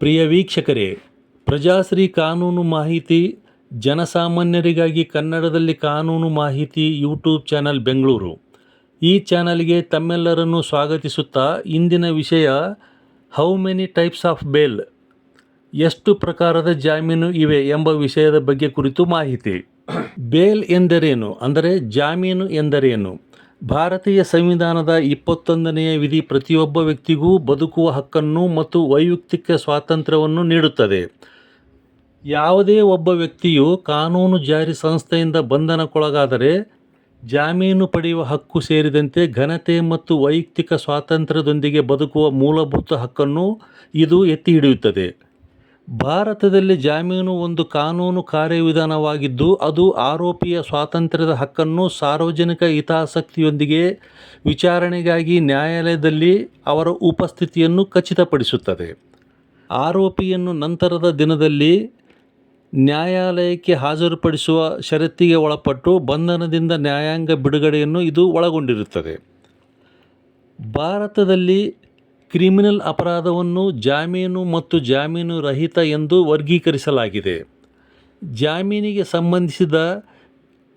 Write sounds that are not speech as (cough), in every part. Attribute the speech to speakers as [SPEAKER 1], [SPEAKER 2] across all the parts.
[SPEAKER 1] ಪ್ರಿಯ ವೀಕ್ಷಕರೇ, ಪ್ರಜಾಶ್ರೀ ಕಾನೂನು ಮಾಹಿತಿ, ಜನಸಾಮಾನ್ಯರಿಗಾಗಿ ಕನ್ನಡದಲ್ಲಿ ಕಾನೂನು ಮಾಹಿತಿ ಯೂಟ್ಯೂಬ್ ಚಾನಲ್ ಬೆಂಗಳೂರು. ಈ ಚಾನಲ್ಗೆ ತಮ್ಮೆಲ್ಲರನ್ನು ಸ್ವಾಗತಿಸುತ್ತಾ ಇಂದಿನ ವಿಷಯ how many types of bail ಎಷ್ಟು ಪ್ರಕಾರದ ಜಾಮೀನು ಇವೆ? ಎಂಬ ವಿಷಯದ ಬಗ್ಗೆ ಕುರಿತು ಮಾಹಿತಿ. (clears throat) ಬೇಲ್ ಎಂದರೇನು? ಅಂದರೆ ಜಾಮೀನು ಎಂದರೇನು? ಭಾರತೀಯ ಸಂವಿಧಾನದ ಇಪ್ಪತ್ತೊಂದನೆಯ ವಿಧಿ ಪ್ರತಿಯೊಬ್ಬ ವ್ಯಕ್ತಿಗೂ ಬದುಕುವ ಹಕ್ಕನ್ನು ಮತ್ತು ವೈಯಕ್ತಿಕ ಸ್ವಾತಂತ್ರ್ಯವನ್ನು ನೀಡುತ್ತದೆ. ಯಾವುದೇ ಒಬ್ಬ ವ್ಯಕ್ತಿಯು ಕಾನೂನು ಜಾರಿ ಸಂಸ್ಥೆಯಿಂದ ಬಂಧನಕ್ಕೊಳಗಾದರೆ ಜಾಮೀನು ಪಡೆಯುವ ಹಕ್ಕು ಸೇರಿದಂತೆ ಘನತೆ ಮತ್ತು ವೈಯಕ್ತಿಕ ಸ್ವಾತಂತ್ರ್ಯದೊಂದಿಗೆ ಬದುಕುವ ಮೂಲಭೂತ ಹಕ್ಕನ್ನು ಇದು ಎತ್ತಿ ಹಿಡಿಯುತ್ತದೆ. ಭಾರತದಲ್ಲಿ ಜಾಮೀನು ಒಂದು ಕಾನೂನು ಕಾರ್ಯವಿಧಾನವಾಗಿದ್ದು, ಅದು ಆರೋಪಿಯ ಸ್ವಾತಂತ್ರ್ಯದ ಹಕ್ಕನ್ನು ಸಾರ್ವಜನಿಕ ಹಿತಾಸಕ್ತಿಯೊಂದಿಗೆ ವಿಚಾರಣೆಗಾಗಿ ನ್ಯಾಯಾಲಯದಲ್ಲಿ ಅವರ ಉಪಸ್ಥಿತಿಯನ್ನು ಖಚಿತಪಡಿಸುತ್ತದೆ. ಆರೋಪಿಯನ್ನು ನಂತರದ ದಿನದಲ್ಲಿ ನ್ಯಾಯಾಲಯಕ್ಕೆ ಹಾಜರುಪಡಿಸುವ ಷರತ್ತಿಗೆ ಒಳಪಟ್ಟು ಬಂಧನದಿಂದ ನ್ಯಾಯಾಂಗ ಬಿಡುಗಡೆಯನ್ನು ಇದು ಒಳಗೊಂಡಿರುತ್ತದೆ. ಭಾರತದಲ್ಲಿ ಕ್ರಿಮಿನಲ್ ಅಪರಾಧವನ್ನು ಜಾಮೀನು ಮತ್ತು ಜಾಮೀನು ರಹಿತ ಎಂದು ವರ್ಗೀಕರಿಸಲಾಗಿದೆ. ಜಾಮೀನಿಗೆ ಸಂಬಂಧಿಸಿದ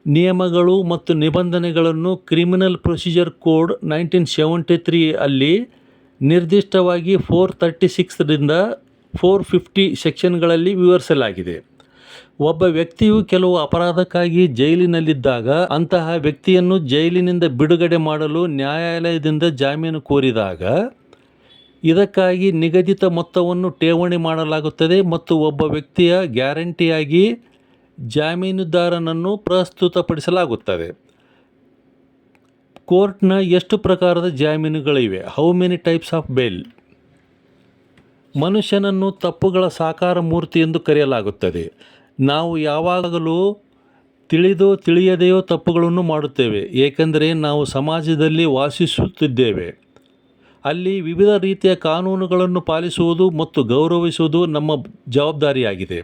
[SPEAKER 1] ನಿಯಮಗಳು ಮತ್ತು ನಿಬಂಧನೆಗಳನ್ನು criminal procedure code nineteen seventy three ಅಲ್ಲಿ ನಿರ್ದಿಷ್ಟವಾಗಿ ಫೋರ್ ತರ್ಟಿ ಸಿಕ್ಸ್ರಿಂದ ಫೋರ್ ಫಿಫ್ಟಿ ಸೆಕ್ಷನ್ಗಳಲ್ಲಿ ವಿವರಿಸಲಾಗಿದೆ. ಒಬ್ಬ ವ್ಯಕ್ತಿಯು ಕೆಲವು ಅಪರಾಧಕ್ಕಾಗಿ ಜೈಲಿನಲ್ಲಿದ್ದಾಗ ಅಂತಹ ವ್ಯಕ್ತಿಯನ್ನು ಜೈಲಿನಿಂದ ಬಿಡುಗಡೆ ಮಾಡಲು ನ್ಯಾಯಾಲಯದಿಂದ ಜಾಮೀನು ಕೋರಿದಾಗ ಇದಕ್ಕಾಗಿ ನಿಗದಿತ ಮೊತ್ತವನ್ನು ಠೇವಣಿ ಮಾಡಲಾಗುತ್ತದೆ ಮತ್ತು ಒಬ್ಬ ವ್ಯಕ್ತಿಯ ಗ್ಯಾರಂಟಿಯಾಗಿ ಜಾಮೀನುದಾರನನ್ನು ಪ್ರಸ್ತುತಪಡಿಸಲಾಗುತ್ತದೆ. ಕೋರ್ಟ್ನ ಎಷ್ಟು ಪ್ರಕಾರದ ಜಾಮೀನುಗಳಿವೆ? How many types of bail ಮನುಷ್ಯನನ್ನು ತಪ್ಪುಗಳ ಸಾಕಾರ ಮೂರ್ತಿ ಎಂದು ಕರೆಯಲಾಗುತ್ತದೆ. ನಾವು ಯಾವಾಗಲೂ ತಿಳಿದೋ ತಿಳಿಯದೆಯೋ ತಪ್ಪುಗಳನ್ನು ಮಾಡುತ್ತೇವೆ. ಏಕೆಂದರೆ ನಾವು ಸಮಾಜದಲ್ಲಿ ವಾಸಿಸುತ್ತಿದ್ದೇವೆ. ಅಲ್ಲಿ ವಿವಿಧ ರೀತಿಯ ಕಾನೂನುಗಳನ್ನು ಪಾಲಿಸುವುದು ಮತ್ತು ಗೌರವಿಸುವುದು ನಮ್ಮ ಜವಾಬ್ದಾರಿಯಾಗಿದೆ.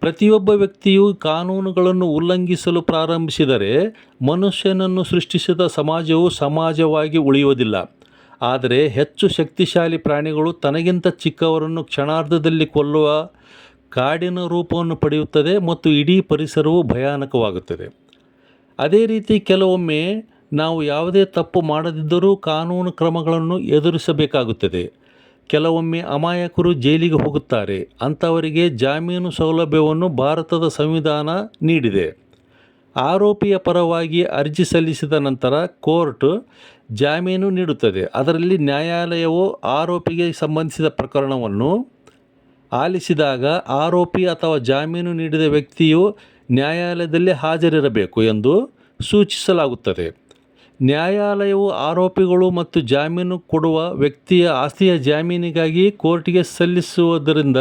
[SPEAKER 1] ಪ್ರತಿಯೊಬ್ಬ ವ್ಯಕ್ತಿಯು ಕಾನೂನುಗಳನ್ನು ಉಲ್ಲಂಘಿಸಲು ಪ್ರಾರಂಭಿಸಿದರೆ ಮನುಷ್ಯನನ್ನು ಸೃಷ್ಟಿಸಿದ ಸಮಾಜವು ಸಮಾಜವಾಗಿ ಉಳಿಯುವುದಿಲ್ಲ. ಆದರೆ ಹೆಚ್ಚು ಶಕ್ತಿಶಾಲಿ ಪ್ರಾಣಿಗಳು ತನಗಿಂತ ಚಿಕ್ಕವರನ್ನು ಕ್ಷಣಾರ್ಧದಲ್ಲಿ ಕೊಲ್ಲುವ ಕಾಡಿನ ರೂಪವನ್ನು ಪಡೆಯುತ್ತದೆ ಮತ್ತು ಇಡೀ ಪರಿಸರವು ಭಯಾನಕವಾಗುತ್ತದೆ. ಅದೇ ರೀತಿ ಕೆಲವೊಮ್ಮೆ ನಾವು ಯಾವುದೇ ತಪ್ಪು ಮಾಡದಿದ್ದರೂ ಕಾನೂನು ಕ್ರಮಗಳನ್ನು ಎದುರಿಸಬೇಕಾಗುತ್ತದೆ. ಕೆಲವೊಮ್ಮೆ ಅಮಾಯಕರು ಜೈಲಿಗೆ ಹೋಗುತ್ತಾರೆ. ಅಂಥವರಿಗೆ ಜಾಮೀನು ಸೌಲಭ್ಯವನ್ನು ಭಾರತದ ಸಂವಿಧಾನ ನೀಡಿದೆ. ಆರೋಪಿಯ ಪರವಾಗಿ ಅರ್ಜಿ ಸಲ್ಲಿಸಿದ ನಂತರ ಕೋರ್ಟ್ ಜಾಮೀನು ನೀಡುತ್ತದೆ. ಅದರಲ್ಲಿ ನ್ಯಾಯಾಲಯವು ಆರೋಪಿಗೆ ಸಂಬಂಧಿಸಿದ ಪ್ರಕರಣವನ್ನು ಆಲಿಸಿದಾಗ ಆರೋಪಿ ಅಥವಾ ಜಾಮೀನು ನೀಡಿದ ವ್ಯಕ್ತಿಯು ನ್ಯಾಯಾಲಯದಲ್ಲಿ ಹಾಜರಿರಬೇಕು ಎಂದು ಸೂಚಿಸಲಾಗುತ್ತದೆ. ನ್ಯಾಯಾಲಯವು ಆರೋಪಿಗಳು ಮತ್ತು ಜಾಮೀನು ಕೊಡುವ ವ್ಯಕ್ತಿಯ ಆಸ್ತಿಯ ಜಾಮೀನಿಗಾಗಿ ಕೋರ್ಟಿಗೆ ಸಲ್ಲಿಸುವುದರಿಂದ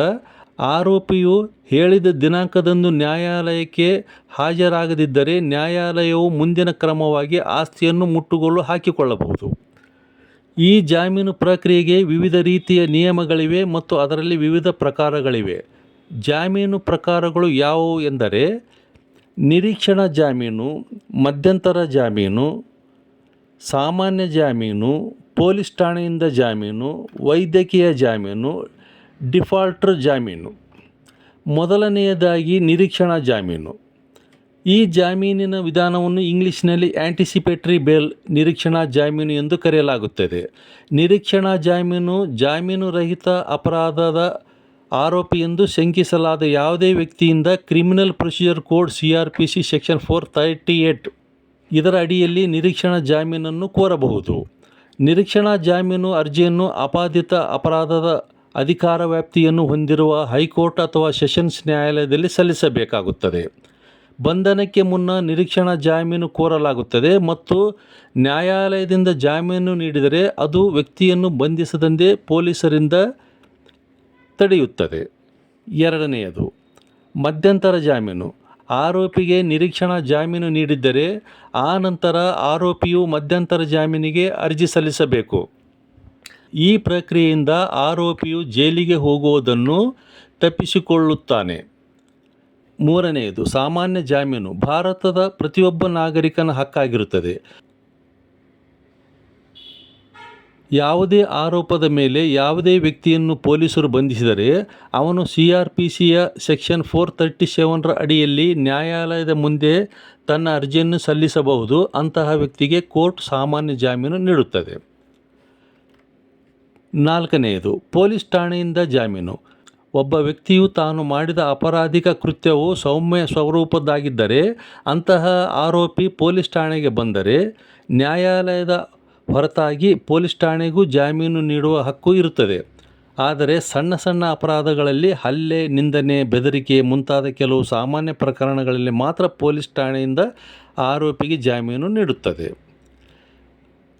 [SPEAKER 1] ಆರೋಪಿಯು ಹೇಳಿದ ದಿನಾಂಕದಂದು ನ್ಯಾಯಾಲಯಕ್ಕೆ ಹಾಜರಾಗದಿದ್ದರೆ ನ್ಯಾಯಾಲಯವು ಮುಂದಿನ ಕ್ರಮವಾಗಿ ಆಸ್ತಿಯನ್ನು ಮುಟ್ಟುಗೋಲು ಹಾಕಿಕೊಳ್ಳಬಹುದು. ಈ ಜಾಮೀನು ಪ್ರಕ್ರಿಯೆಗೆ ವಿವಿಧ ರೀತಿಯ ನಿಯಮಗಳಿವೆ ಮತ್ತು ಅದರಲ್ಲಿ ವಿವಿಧ ಪ್ರಕಾರಗಳಿವೆ. ಜಾಮೀನು ಪ್ರಕಾರಗಳು ಯಾವುವು ಎಂದರೆ, ನಿರೀಕ್ಷಣಾ ಜಾಮೀನು, ಮಧ್ಯಂತರ ಜಾಮೀನು ಸಾಮಾನ್ಯ ಜಾಮೀನು, ಪೊಲೀಸ್ ಠಾಣೆಯಿಂದ ಜಾಮೀನು, ವೈದ್ಯಕೀಯ ಜಾಮೀನು, ಡಿಫಾಲ್ಟರ್ ಜಾಮೀನು. ಮೊದಲನೆಯದಾಗಿ ನಿರೀಕ್ಷಣಾ ಜಾಮೀನು. ಈ ಜಾಮೀನಿನ ವಿಧಾನವನ್ನು ಇಂಗ್ಲಿಷ್ನಲ್ಲಿ ಆ್ಯಂಟಿಸಿಪೇಟರಿ ಬೇಲ್ ನಿರೀಕ್ಷಣಾ ಜಾಮೀನು ಎಂದು ಕರೆಯಲಾಗುತ್ತದೆ. ನಿರೀಕ್ಷಣಾ ಜಾಮೀನು ಜಾಮೀನು ರಹಿತ ಅಪರಾಧದ ಆರೋಪಿ ಎಂದು ಶಂಕಿಸಲಾದ ಯಾವುದೇ ವ್ಯಕ್ತಿಯಿಂದ criminal procedure code C R P C section four thirty eight ಇದರ ಅಡಿಯಲ್ಲಿ ನಿರೀಕ್ಷಣಾ ಜಾಮೀನನ್ನು ಕೋರಬಹುದು. ನಿರೀಕ್ಷಣಾ ಜಾಮೀನು ಅರ್ಜಿಯನ್ನು ಅಪಾದಿತ ಅಪರಾಧದ ಅಧಿಕಾರ ವ್ಯಾಪ್ತಿಯನ್ನು ಹೊಂದಿರುವ ಹೈಕೋರ್ಟ್ ಅಥವಾ ಸೆಷನ್ಸ್ ನ್ಯಾಯಾಲಯದಲ್ಲಿ ಸಲ್ಲಿಸಬೇಕಾಗುತ್ತದೆ. ಬಂಧನಕ್ಕೆ ಮುನ್ನ ನಿರೀಕ್ಷಣಾ ಜಾಮೀನು ಕೋರಲಾಗುತ್ತದೆ ಮತ್ತು ನ್ಯಾಯಾಲಯದಿಂದ ಜಾಮೀನು ನೀಡಿದರೆ ಅದು ವ್ಯಕ್ತಿಯನ್ನು ಬಂಧಿಸದಂತೆ ಪೊಲೀಸರಿಂದ ತಡೆಯುತ್ತದೆ. ಎರಡನೆಯದು, ಮಧ್ಯಂತರ ಜಾಮೀನು. ಆರೋಪಿಗೆ ನಿರೀಕ್ಷಣಾ ಜಾಮೀನು ನೀಡಿದ್ದರೆ ಆ ನಂತರ ಆರೋಪಿಯು ಮಧ್ಯಂತರ ಜಾಮೀನಿಗೆ ಅರ್ಜಿ ಸಲ್ಲಿಸಬೇಕು. ಈ ಪ್ರಕ್ರಿಯೆಯಿಂದ ಆರೋಪಿಯು ಜೈಲಿಗೆ ಹೋಗುವುದನ್ನು ತಪ್ಪಿಸಿಕೊಳ್ಳುತ್ತಾನೆ. ಮೂರನೆಯದು, ಸಾಮಾನ್ಯ ಜಾಮೀನು, ಭಾರತದ ಪ್ರತಿಯೊಬ್ಬ ನಾಗರಿಕನ ಹಕ್ಕಾಗಿರುತ್ತದೆ. ಯಾವುದೇ ಆರೋಪದ ಮೇಲೆ ಯಾವುದೇ ವ್ಯಕ್ತಿಯನ್ನು ಪೊಲೀಸರು ಬಂಧಿಸಿದರೆ ಅವನು ಸಿ ಆರ್ ಪಿ ಸಿಯ ಸೆಕ್ಷನ್ ಫೋರ್ ತರ್ಟಿ ಸೆವೆನ್ರ ಅಡಿಯಲ್ಲಿ ನ್ಯಾಯಾಲಯದ ಮುಂದೆ ತನ್ನ ಅರ್ಜಿಯನ್ನು ಸಲ್ಲಿಸಬಹುದು. ಅಂತಹ ವ್ಯಕ್ತಿಗೆ ಕೋರ್ಟ್ ಸಾಮಾನ್ಯ ಜಾಮೀನು ನೀಡುತ್ತದೆ. ನಾಲ್ಕನೆಯದು, ಪೊಲೀಸ್ ಠಾಣೆಯಿಂದ ಜಾಮೀನು. ಒಬ್ಬ ವ್ಯಕ್ತಿಯು ತಾನು ಮಾಡಿದ ಅಪರಾಧಿಕ ಕೃತ್ಯವು ಸೌಮ್ಯ ಸ್ವರೂಪದ್ದಾಗಿದ್ದರೆ ಅಂತಹ ಆರೋಪಿ ಪೊಲೀಸ್ ಠಾಣೆಗೆ ಬಂದರೆ ನ್ಯಾಯಾಲಯದ ಹೊರತಾಗಿ ಪೊಲೀಸ್ ಠಾಣೆಗೂ ಜಾಮೀನು ನೀಡುವ ಹಕ್ಕು ಇರುತ್ತದೆ. ಆದರೆ ಸಣ್ಣ ಸಣ್ಣ ಅಪರಾಧಗಳಲ್ಲಿ ಹಲ್ಲೆ, ನಿಂದನೆ, ಬೆದರಿಕೆ ಮುಂತಾದ ಕೆಲವು ಸಾಮಾನ್ಯ ಪ್ರಕರಣಗಳಲ್ಲಿ ಮಾತ್ರ ಪೊಲೀಸ್ ಠಾಣೆಯಿಂದ ಆರೋಪಿಗೆ ಜಾಮೀನು ನೀಡುತ್ತದೆ.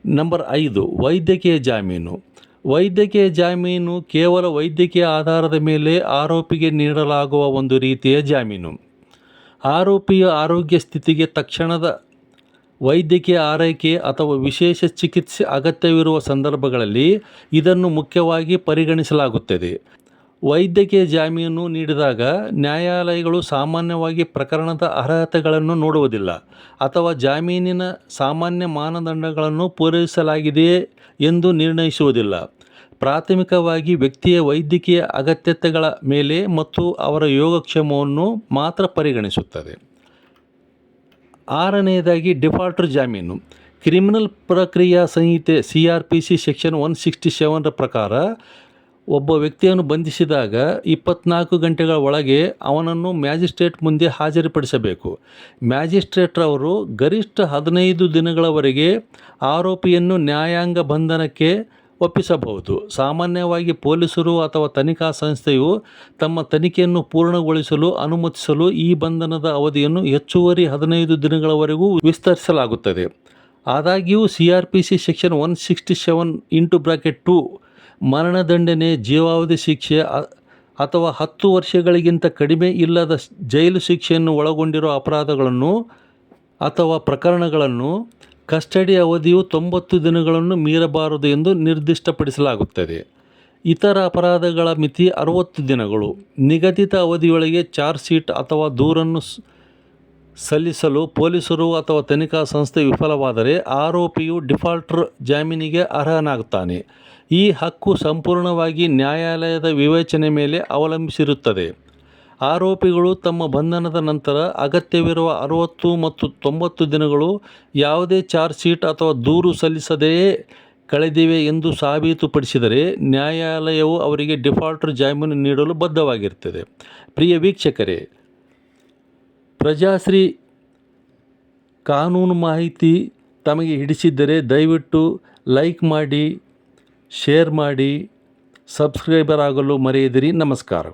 [SPEAKER 1] ನಂಬರ್ ಐದು, ವೈದ್ಯಕೀಯ ಜಾಮೀನು. ವೈದ್ಯಕೀಯ ಜಾಮೀನು ಕೇವಲ ವೈದ್ಯಕೀಯ ಆಧಾರದ ಮೇಲೆ ಆರೋಪಿಗೆ ನೀಡಲಾಗುವ ಒಂದು ರೀತಿಯ ಜಾಮೀನು. ಆರೋಪಿಯ ಆರೋಗ್ಯ ಸ್ಥಿತಿಗೆ ತಕ್ಷಣದ ವೈದ್ಯಕೀಯ ಆರೈಕೆ ಅಥವಾ ವಿಶೇಷ ಚಿಕಿತ್ಸೆ ಅಗತ್ಯವಿರುವ ಸಂದರ್ಭಗಳಲ್ಲಿ ಇದನ್ನು ಮುಖ್ಯವಾಗಿ ಪರಿಗಣಿಸಲಾಗುತ್ತದೆ. ವೈದ್ಯಕೀಯ ಜಾಮೀನು ನೀಡಿದಾಗ ನ್ಯಾಯಾಲಯಗಳು ಸಾಮಾನ್ಯವಾಗಿ ಪ್ರಕರಣದ ಅರ್ಹತೆಗಳನ್ನು ನೋಡುವುದಿಲ್ಲ ಅಥವಾ ಜಾಮೀನಿನ ಸಾಮಾನ್ಯ ಮಾನದಂಡಗಳನ್ನು ಪೂರೈಸಲಾಗಿದೆಯೇ ಎಂದು ನಿರ್ಣಯಿಸುವುದಿಲ್ಲ. ಪ್ರಾಥಮಿಕವಾಗಿ ವ್ಯಕ್ತಿಯ ವೈದ್ಯಕೀಯ ಅಗತ್ಯತೆಗಳ ಮೇಲೆ ಮತ್ತು ಅವರ ಯೋಗಕ್ಷೇಮವನ್ನು ಮಾತ್ರ ಪರಿಗಣಿಸುತ್ತದೆ. ಆರನೆಯದಾಗಿ ಡಿಫಾಲ್ಟರ್ ಜಾಮೀನು. ಕ್ರಿಮಿನಲ್ ಪ್ರಕ್ರಿಯಾ ಸಂಹಿತೆ C R P C section one sixty ಸೆವೆನ್ರ ಪ್ರಕಾರ ಒಬ್ಬ ವ್ಯಕ್ತಿಯನ್ನು ಬಂಧಿಸಿದಾಗ ಇಪ್ಪತ್ನಾಲ್ಕು ಗಂಟೆಗಳ ಒಳಗೆ ಅವನನ್ನು ಮ್ಯಾಜಿಸ್ಟ್ರೇಟ್ ಮುಂದೆ ಹಾಜರುಪಡಿಸಬೇಕು. ಮ್ಯಾಜಿಸ್ಟ್ರೇಟ್ರವರು ಗರಿಷ್ಠ ಹದಿನೈದು ದಿನಗಳವರೆಗೆ ಆರೋಪಿಯನ್ನು ನ್ಯಾಯಾಂಗ ಬಂಧನಕ್ಕೆ ಒಪ್ಪಿಸಬಹುದು. ಸಾಮಾನ್ಯವಾಗಿ ಪೊಲೀಸರು ಅಥವಾ ತನಿಖಾ ಸಂಸ್ಥೆಯು ತಮ್ಮ ತನಿಖೆಯನ್ನು ಪೂರ್ಣಗೊಳಿಸಲು ಅನುಮತಿಸಲು ಈ ಬಂಧನದ ಅವಧಿಯನ್ನು ಹೆಚ್ಚುವರಿ ಹದಿನೈದು ದಿನಗಳವರೆಗೂ ವಿಸ್ತರಿಸಲಾಗುತ್ತದೆ. ಆದಾಗ್ಯೂ, C R P C section one sixty seven into bracket two ಮರಣದಂಡನೆ, ಜೀವಾವಧಿ ಶಿಕ್ಷೆ ಅಥವಾ ಹತ್ತು ವರ್ಷಗಳಿಗಿಂತ ಕಡಿಮೆ ಇಲ್ಲದ ಜೈಲು ಶಿಕ್ಷೆಯನ್ನು ಒಳಗೊಂಡಿರುವ ಅಪರಾಧಗಳನ್ನು ಅಥವಾ ಪ್ರಕರಣಗಳನ್ನು ಕಸ್ಟಡಿ ಅವಧಿಯು ತೊಂಬತ್ತು ದಿನಗಳನ್ನು ಮೀರಬಾರದು ಎಂದು ನಿರ್ದಿಷ್ಟಪಡಿಸಲಾಗುತ್ತದೆ. ಇತರ ಅಪರಾಧಗಳ ಮಿತಿ ಅರವತ್ತು ದಿನಗಳು. ನಿಗದಿತ ಅವಧಿಯೊಳಗೆ ಚಾರ್ಜ್ ಶೀಟ್ ಅಥವಾ ದೂರನ್ನು ಸಲ್ಲಿಸಲು ಪೊಲೀಸರು ಅಥವಾ ತನಿಖಾ ಸಂಸ್ಥೆ ವಿಫಲವಾದರೆ ಆರೋಪಿಯು ಡಿಫಾಲ್ಟರ್ ಜಾಮೀನಿಗೆ ಅರ್ಹನಾಗುತ್ತಾನೆ. ಈ ಹಕ್ಕು ಸಂಪೂರ್ಣವಾಗಿ ನ್ಯಾಯಾಲಯದ ವಿವೇಚನೆ ಮೇಲೆ ಅವಲಂಬಿಸಿರುತ್ತದೆ. ಆರೋಪಿಗಳು ತಮ್ಮ ಬಂಧನದ ನಂತರ ಅಗತ್ಯವಿರುವ ಅರುವತ್ತು ಮತ್ತು ತೊಂಬತ್ತು ದಿನಗಳು ಯಾವುದೇ ಚಾರ್ಜ್ ಶೀಟ್ ಅಥವಾ ದೂರು ಸಲ್ಲಿಸದೆಯೇ ಕಳೆದಿವೆ ಎಂದು ಸಾಬೀತುಪಡಿಸಿದರೆ ನ್ಯಾಯಾಲಯವು ಅವರಿಗೆ ಡಿಫಾಲ್ಟರ್ ಜಾಮೀನು ನೀಡಲು ಬದ್ಧವಾಗಿರುತ್ತದೆ. ಪ್ರಿಯ ವೀಕ್ಷಕರೇ, ಪ್ರಜಾಶ್ರೀ ಕಾನೂನು ಮಾಹಿತಿ ತಮಗೆ ಹಿಡಿಸಿದ್ದರೆ ದಯವಿಟ್ಟು ಲೈಕ್ ಮಾಡಿ, ಶೇರ್ ಮಾಡಿ, ಸಬ್ಸ್ಕ್ರೈಬರ್ ಆಗಲು ಮರೆಯದಿರಿ. ನಮಸ್ಕಾರಗಳು.